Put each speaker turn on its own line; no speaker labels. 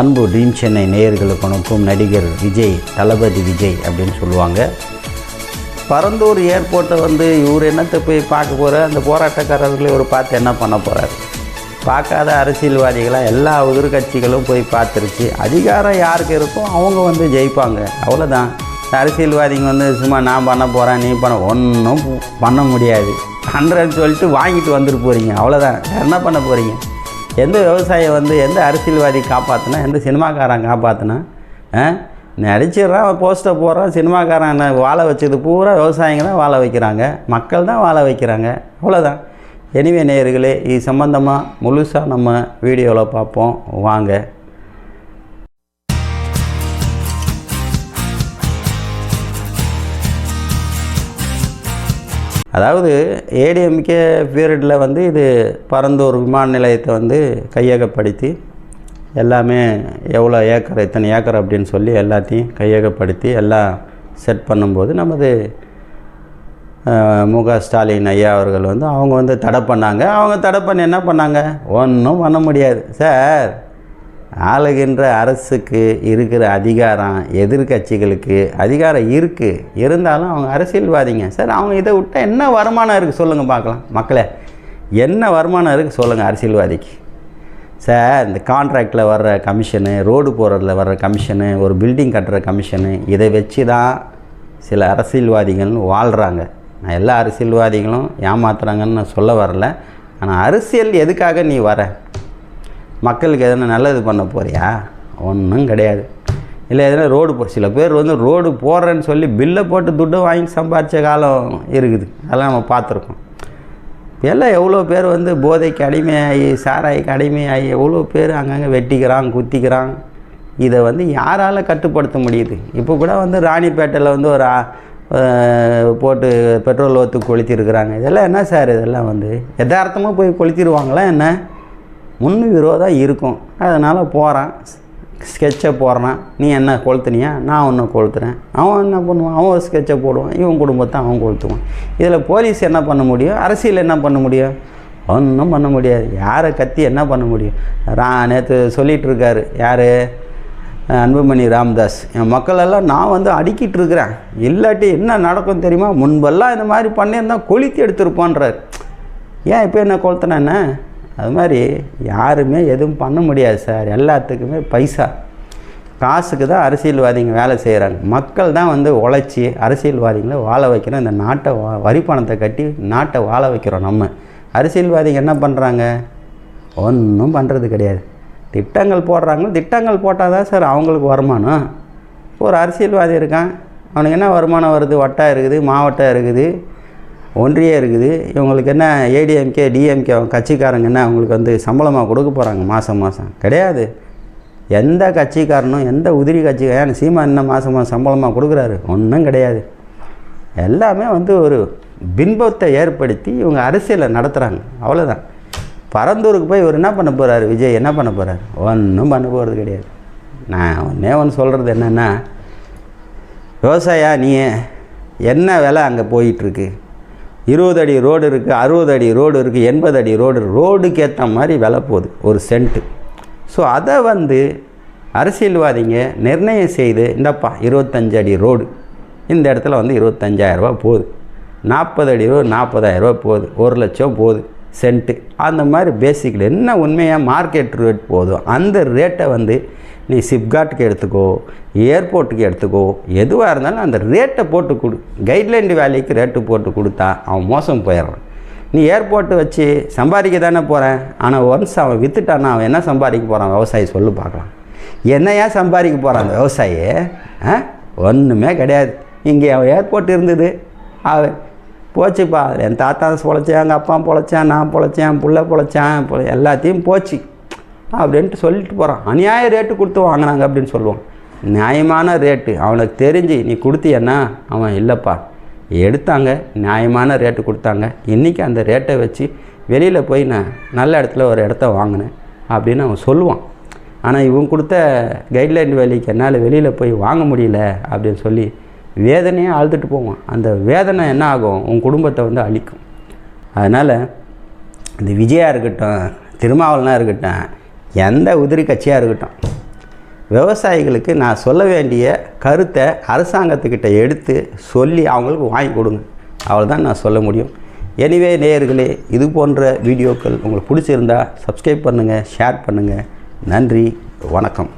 அன்பு ட்ரீம் சென்னை நேயர்களுக்கு வணக்கம். நடிகர் விஜய் தளபதி விஜய் அப்படின்னு சொல்லுவாங்க. பரந்தூர் ஏர்போர்ட்டை வந்து இவர் என்னத்தை போய் பார்க்க போகிற அந்த போராட்டக்காரர்களை இவர் பார்த்து என்ன பண்ண போகிறார் பார்க்காத அரசியல்வாதிகளாக எல்லா எதிர்கட்சிகளும் போய் பார்த்துருச்சு. அதிகாரம் யாருக்கு இருக்கோ அவங்க வந்து ஜெயிப்பாங்க. அவ்வளோதான் அரசியல்வாதிங்க வந்து சும்மா நான் பண்ண போகிறேன் நீ பண்ண ஒன்றும் பண்ண முடியாது. பண்ணுறேன்னு சொல்லிட்டு வாங்கிட்டு வந்துட்டு போகிறீங்க அவ்வளோதான் என்ன பண்ண போகிறீங்க எந்த விவசாயம் வந்து எந்த அரசியல்வாதி காப்பாற்றினா எந்த சினிமாக்காரன் காப்பாற்றினா ஆ? நடிச்சிடுறான் போஸ்ட்டை போடுறான் சினிமாக்காரன் வாழ வச்சது பூரா விவசாயிங்க தான் வாழ வைக்கிறாங்க. மக்கள் தான் வாழ வைக்கிறாங்க. அவ்வளோதான் எனிவே நேயர்களே இது சம்மந்தமாக முழுசாக நம்ம வீடியோவில் பார்ப்போம். வாங்க. அதாவது ஏடிஎம்கே பீரியடில் வந்து இது பரந்தூர் விமான நிலையத்தை வந்து கையகப்படுத்தி எல்லாமே எவ்வளோ ஏக்கர் இத்தனை ஏக்கர் அப்படின்னு சொல்லி எல்லாத்தையும் கையகப்படுத்தி எல்லாம் செட் பண்ணும்போது நமது முக ஸ்டாலின் ஐயா அவர்கள் வந்து அவங்க வந்து தடை பண்ணாங்க. அவங்க தடை பண்ணி என்ன பண்ணாங்க? ஒன்றும் பண்ண முடியாது. சார் ஆளுகின்ற அரசுக்கு இருக்கிற அதிகாரம் எதிர்க்கட்சிகளுக்கு அதிகாரம் இருக்குது இருந்தாலும் அவங்க அரசியல்வாதிங்க. சார் அவங்க இதை விட்டால் என்ன வருமானம் இருக்குது சொல்லுங்கள் பார்க்கலாம். மக்களே என்ன வருமானம் இருக்குது சொல்லுங்கள் அரசியல்வாதிக்கு. சார் இந்த கான்ட்ராக்டில் வர்ற கமிஷனு ரோடு போடுறதுல வர்ற கமிஷனு ஒரு பில்டிங் கட்டுற கமிஷனு இதை வச்சு தான் சில அரசியல்வாதிகள் வாழ்கிறாங்க நான் எல்லா அரசியல்வாதிகளும் ஏமாத்துறாங்கன்னு நான் சொல்ல வரல. ஆனால் அரசியல் எதுக்காக நீ வர? மக்களுக்கு எதனா நல்லது பண்ண போறியா? ஒன்றும் கிடையாது. இல்லை எதனா ரோடு போ சில பேர் வந்து ரோடு போடுறேன்னு சொல்லி பில்லை போட்டு துட்டை வாங்கி சம்பாதிச்ச காலம் இருக்குது. அதெல்லாம் நம்ம பார்த்துருக்கோம். எல்லாம் எவ்வளோ பேர் வந்து போதைக்கு அடிமையாகி சாராய்க்கு அடிமையாகி எவ்வளோ பேர் அங்கங்கே வெட்டிக்கிறான் குத்திக்கிறான் இதை வந்து யாரால் கட்டுப்படுத்த முடியுது? இப்போ கூட வந்து ராணிப்பேட்டையில் வந்து ஒரு போட்டு பெட்ரோல் ஒத்து கொளுத்திருக்கிறாங்க இதெல்லாம் என்ன சார் இதெல்லாம் வந்து? யதார்த்தமாக போய் கொளுத்திடுவாங்களா என்ன? முன் விரோதாக இருக்கும். அதனால் போகிறான் ஸ்கெட்சை போடுறான். நீ என்ன கொளுத்துனியா? நான் ஒன்று கொளுத்துறேன். அவன் என்ன பண்ணுவான்? அவன் ஒரு ஸ்கெட்சை போடுவான். இவன் குடும்பத்தை அவன் கொளுத்துவான். இதில் போலீஸ் என்ன பண்ண முடியும்? அரசியல் என்ன பண்ண முடியும்? ஒன்றும் பண்ண முடியாது. யாரை கத்தி என்ன பண்ண முடியும்? ரா நேற்று சொல்லிகிட்ருக்காரு யார்? அன்புமணி ராம்தாஸ். என் மக்களெல்லாம் நான் வந்து அடிக்கிட்டு இருக்கிறேன் இல்லாட்டி என்ன நடக்கும் தெரியுமா? முன்பெல்லாம் இந்த மாதிரி பண்ணியிருந்தா கொளுத்தி எடுத்திருப்போன்றார். ஏன் இப்போ என்ன கொளுத்தினா என்ன? அது மாதிரி யாருமே எதுவும் பண்ண முடியாது சார். எல்லாத்துக்குமே பைசா. காசுக்கு தான் அரசியல்வாதிங்க வேலை செய்கிறாங்க மக்கள் தான் வந்து உழைச்சி அரசியல்வாதிகளை வாழ வைக்கிறோம் இந்த நாட்டை வரி பணத்தை கட்டி நாட்டை வாழ வைக்கிறோம் நம்ம. அரசியல்வாதிங்க என்ன பண்ணுறாங்க ஒன்றும் பண்ணுறது கிடையாது. திட்டங்கள் போடுறாங்க. திட்டங்கள் போட்டால் தான் சார் அவங்களுக்கு வருமானம். ஒரு அரசியல்வாதி இருக்கான். அவனுக்கு என்ன வருமானம் வருது? வட்டா இருக்குது மாவட்டம் இருக்குது. ஒன்றியே இருக்குது. இவங்களுக்கு என்ன ஏடிஎம்கே டிஎம்கே கட்சிக்காரங்க என்ன அவங்களுக்கு வந்து சம்பளமாக கொடுக்க போகிறாங்க மாதம் மாதம் கிடையாது. எந்த கட்சிக்காரனும் எந்த உதிரி கட்சிக்காரன் சீமா என்ன மாதம் மாதம் சம்பளமாக கொடுக்குறாரு? ஒன்றும் கிடையாது. எல்லாமே வந்து ஒரு பின்பத்தை ஏற்படுத்தி இவங்க அரசியலை நடத்துகிறாங்க அவ்வளோதான் பரந்தூருக்கு போய் இவர் என்ன பண்ண போகிறாரு விஜய் என்ன பண்ண போகிறாரு ஒன்றும் பண்ண போகிறது கிடையாது. நான் ஒன்றே ஒன்று சொல்கிறது என்னென்னா விவசாயா நீ என்ன விலை அங்கே போயிட்டுருக்கு இருபது அடி ரோடு இருக்குது அறுபது அடி ரோடு இருக்குது எண்பது அடி ரோடு ரோடுக்கு ஏற்ற மாதிரி விலை போகுது ஒரு சென்ட்டு ஸோ அதை வந்து அரசியல்வாதிங்க நிர்ணயம் செய்து இந்தப்பா இருபத்தஞ்சு அடி ரோடு இந்த இடத்துல வந்து இருபத்தஞ்சாயிரரூபா போகுது. நாற்பது அடி ரோடு நாற்பதாயிரரூபா போகுது ஒரு லட்சம் போகுது சென்ட்டு அந்த மாதிரி பேசிக்கில் என்ன உண்மையாக மார்க்கெட் ரேட் போதும் அந்த ரேட்டை வந்து நீ சிப்காட்டுக்கு எடுத்துக்கோ ஏர்போர்ட்டுக்கு எடுத்துக்கோ எதுவாக இருந்தாலும் அந்த ரேட்டை போட்டு கொடு. கைட்லைன் வேலைக்கு ரேட்டு போட்டு கொடுத்தா அவன் மோசம் போயிடுறான். நீ ஏர்போர்ட்டு வச்சு சம்பாதிக்க தானே போகிறேன் ஆனால் ஒன்ஸ் அவன் விற்றுட்டான்னா அவன் என்ன சம்பாதிக்க போகிறான் விவசாயி சொல்லு பார்க்கலாம். என்னையா சம்பாதிக்க போகிறான் அந்த விவசாயி ஆ? ஒன்றுமே கிடையாது. இங்கே அவன் ஏர்போர்ட் இருந்தது. அவன் போச்சுப்பா. என் தாத்தா பொழைச்சேன் எங்கள் அப்பா பொழைச்சேன் நான் பொழைச்சேன் புள்ள பொழைச்சேன் எல்லாத்தையும் போச்சு. அப்படின்ட்டு சொல்லிட்டு போகிறான் அநியாய ரேட்டு கொடுத்து வாங்கினாங்க அப்படின்னு சொல்லுவான். நியாயமான ரேட்டு அவனுக்கு தெரிஞ்சு நீ கொடுத்தியன்னா அவன் இல்லைப்பா. எடுத்தாங்க. நியாயமான ரேட்டு கொடுத்தாங்க. இன்றைக்கி அந்த ரேட்டை வச்சு வெளியில் போய் நான் நல்ல இடத்துல ஒரு இடத்த வாங்கினேன் அப்படின்னு அவன் சொல்லுவான். ஆனால் இவன் கொடுத்த கைட்லைன் வேலைக்கு என்னால் வெளியில் போய் வாங்க முடியல அப்படின்னு சொல்லி வேதனையே அழுதுட்டு போவான். அந்த வேதனை என்ன ஆகும்? உன் குடும்பத்தை வந்து அழிக்கும். அதனால் இந்த விஜயா இருக்கட்டும் திருமாவளனாக இருக்கட்டும் எந்த உதிரி கட்சியாக இருக்கட்டும். விவசாயிகளுக்கு நான் சொல்ல வேண்டிய கருத்தை அரசாங்கத்துக்கிட்ட எடுத்து சொல்லி அவங்களுக்கு வாங்கி கொடுங்க. அவ்வளோதான் நான் சொல்ல முடியும். எனிவே நேயர்களே இது போன்ற வீடியோக்கள் உங்களுக்கு பிடிச்சிருந்தா சப்ஸ்கிரைப் பண்ணுங்கள் ஷேர் பண்ணுங்கள் நன்றி வணக்கம்.